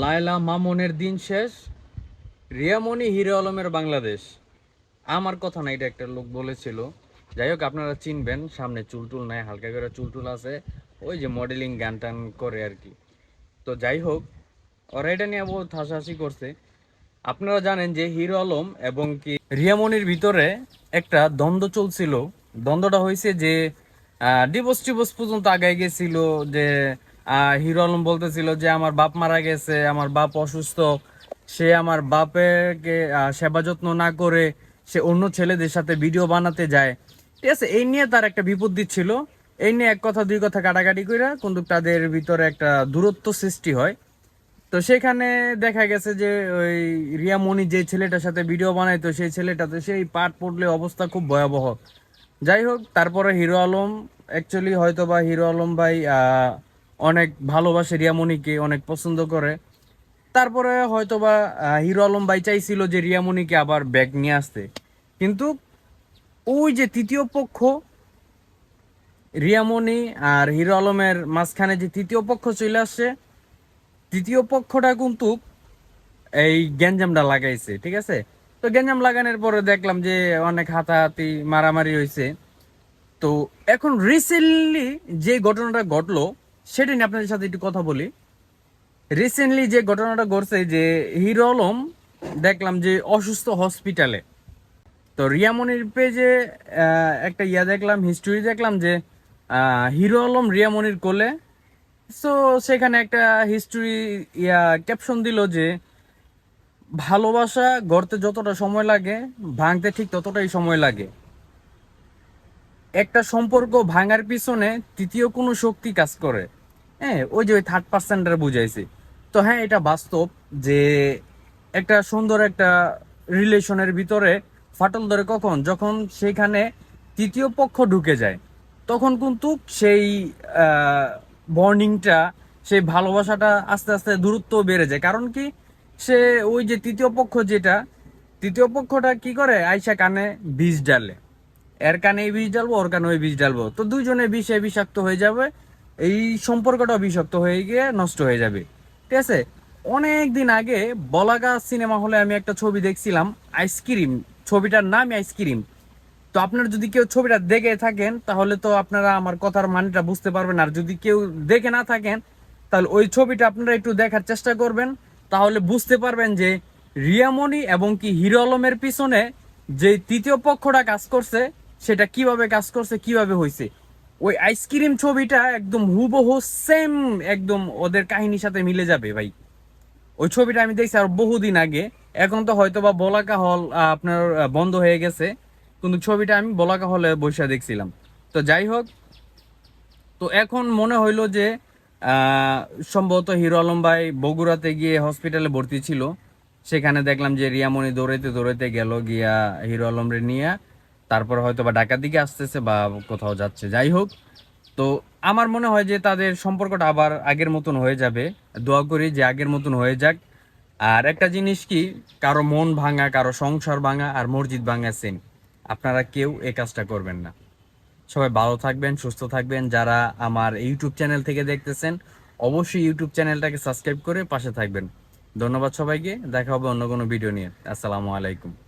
লায়লা মামুনের দিন শেষ, রিয়ামণি হিরো আলমের বাংলাদেশ। আমার কথা না, এটা একটা লোক বলেছিল। যাই হোক, আপনারা চিনবেন, সামনে চুলটুল নাই, হালকা করে চুলটুল আছে। ওই যে মডেলিং গান টান করে আর কি। তো যাই হোক, ওরা এটা নিয়ে বহুত হাসাহাসি করছে। আপনারা জানেন যে হিরো আলম এবং কি রিয়ামনির ভিতরে একটা দ্বন্দ্ব চলছিল। দ্বন্দ্বটা হয়েছে যে ডিভোর্স টিভোর্স পর্যন্ত আগায় গেছিল, যে হিরো আলম বলতেছিল যে আমার বাপ মারা গেছে, আমার বাপ অসুস্থ, সে আমার বাপেরকে সেবা যত্ন না করে সে অন্য ছেলেদের সাথে ভিডিও বানাতে যায়। ঠিক আছে, এই নিয়ে তার একটা বিপদ দিচ্ছিল এই নিয়ে এক কথা, দুই কথা কাটাকাটি করে কিন্তু তাদের ভিতরে একটা দূরত্ব সৃষ্টি হয়। তো সেখানে দেখা গেছে যে ওই রিয়া মনি যে ছেলেটার সাথে ভিডিও বানাইতো, সেই ছেলেটা তো সেই পাট পড়লে অবস্থা খুব ভয়াবহ। যাই হোক, তারপরে হিরো আলম অ্যাকচুয়ালি হয়তো বা হিরো আলম ভাই অনেক ভালোবাসে রিয়া মনিকে অনেক পছন্দ করে। তারপরে হয়তোবা হিরো আলম ভাই চাইছিল যে রিয়ামণিকে আবার ব্যাগ নিয়ে আসতে। কিন্তু ওই যে তৃতীয় পক্ষ, রিয়ামণি আর হিরো আলমের মাঝখানে যে তৃতীয় পক্ষ চলে আসছে, তৃতীয় পক্ষটা কিন্তু এই গ্যাঞ্জামটা লাগাইছে, ঠিক আছে? তো গ্যাঞ্জাম লাগানোর পরে দেখলাম যে অনেক হাতাহাতি, মারামারি হয়েছে তো এখন রিসেন্টলি যে ঘটনাটা ঘটলো সেটা নিয়ে আপনাদের সাথে একটু কথা বলি। রিসেন্টলি যে ঘটনাটা ঘটছে যে হিরো আলম দেখলাম যে অসুস্থ হসপিটালে তো রিয়ামনির পেজে একটা ইয়া দেখলাম হিস্টোরি দেখলাম যে হিরো আলম রিয়ামনির কোলে। সো সেখানে একটা হিস্টোরি ইয়া ক্যাপশন দিল যে, ভালোবাসা গড়তে যতটা সময় লাগে, ভাঙতে ঠিক ততটাই সময় লাগে। একটা সম্পর্ক ভাঙার পিছনে তৃতীয় কোনো শক্তি কাজ করে। হ্যাঁ ওই যে ওই থার্ড পার্সেন্টের বুঝাইছে। তো হ্যাঁ এটা বাস্তব যে একটা সুন্দর একটা রিলেশনের ভিতরে ফাটল ধরে কখন? যখন সেখানে তৃতীয় পক্ষ ঢুকে যায়, তখন কিন্তু সেই বর্নিংটা সেই ভালোবাসাটা আস্তে আস্তে দূরত্ব বেড়ে যায়। কারণ কি? সে ওই যে তৃতীয় পক্ষ যেটা, তৃতীয় পক্ষটা কি করে? আইসা কানে বীজ ডালে এর কানে এই বীজ ডালবো ওর কানে ওই বীজ ডালবো তো দুইজনে বিষে বিষাক্ত হয়ে যাবে এই সম্পর্কটা বিষাক্ত হয়ে গিয়ে নষ্ট হয়ে যাবে। ঠিক আছে? অনেক দিন আগে বলাগা সিনেমা হলে আমি একটা ছবি দেখছিলাম আইসক্রিম ছবিটার নাম আইসক্রিম তো আপনার যদি কেউ ছবিটা দেখে থাকেন, তাহলে তো আপনারা আমার কথার মানেটা বুঝতে পারবেন। আর যদি কেউ দেখে না থাকেন, তাহলে ওই ছবিটা আপনারা একটু দেখার চেষ্টা করবেন। তাহলে বুঝতে পারবেন যে রিয়ামণি এবং কি হিরো আলমের পিছনে যে তৃতীয় পক্ষটা কাজ করছে, সেটা কীভাবে কাজ করছে, কীভাবে হয়েছে ওই আইসক্রিম ছবিটা একদম হুবহু সেম একদম ওদের কাহিনীর সাথে মিলে যাবে ভাই। ওই ছবিটা আমি দেখছি আর বহুদিন আগে। এখন তো হয়তো বা বলাকা হল আপনার বন্ধ হয়ে গেছে। কিন্তু ছবিটা আমি বলাকা হলে বসে দেখছিলাম। তো যাই হোক, তো এখন মনে হইল যে সম্ভবত হিরো আলম ভাই বগুড়াতে গিয়ে হসপিটালে ভর্তি ছিল। সেখানে দেখলাম যে রিয়ামণি দৌড়াইতে দৌড়াইতে গেল গিয়া হিরো আলমরে নিয়ে। তারপর হয়তো বা ঢাকার দিকে আসতেছে বা কোথাও যাচ্ছে। যাই হোক, তো আমার মনে হয় যে তাদের সম্পর্কটা আবার আগের মতন হয়ে যাবে। দোয়া করি যে আগের মতন হয়ে যাক। আর একটা জিনিস কি, কারও মন ভাঙা, কারও সংসার ভাঙা আর মসজিদ ভাঙা সেম আপনারা কেউ এ কাজটা করবেন না। সবাই ভালো থাকবেন, সুস্থ থাকবেন। যারা আমার ইউটিউব চ্যানেল থেকে দেখতেছেন, অবশ্যই ইউটিউব চ্যানেলটাকে সাবস্ক্রাইব করে পাশে থাকবেন। ধন্যবাদ সবাইকে। দেখা হবে অন্য কোনো ভিডিও নিয়ে। আসসালামু আলাইকুম।